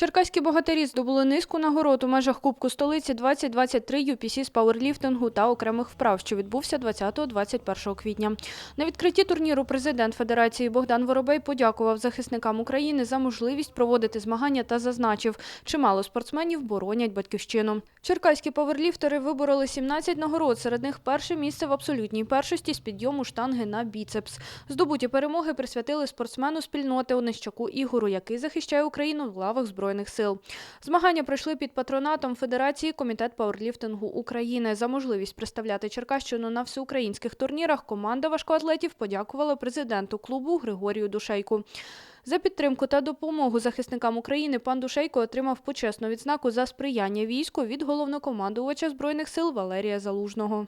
Черкаські богатирі здобули низку нагород у межах Кубку столиці 2023 UPC з пауерліфтингу та окремих вправ, що відбувся 20-21 квітня. На відкритті турніру президент Федерації Богдан Воробей подякував захисникам України за можливість проводити змагання та зазначив, чимало спортсменів боронять батьківщину. Черкаські пауерліфтери вибороли 17 нагород, серед них перше місце в абсолютній першості з підйому штанги на біцепс. Здобуті перемоги присвятили спортсмену спільноти Онищаку Ігору, який захищає Україну в лавах Збройних сил. Змагання пройшли під патронатом Федерації Комітет пауерліфтингу України. За можливість представляти Черкащину на всеукраїнських турнірах команда важкоатлетів подякувала президенту клубу Григорію Душейку. За підтримку та допомогу захисникам України пан Душейко отримав почесну відзнаку за сприяння війську від головнокомандувача Збройних сил Валерія Залужного.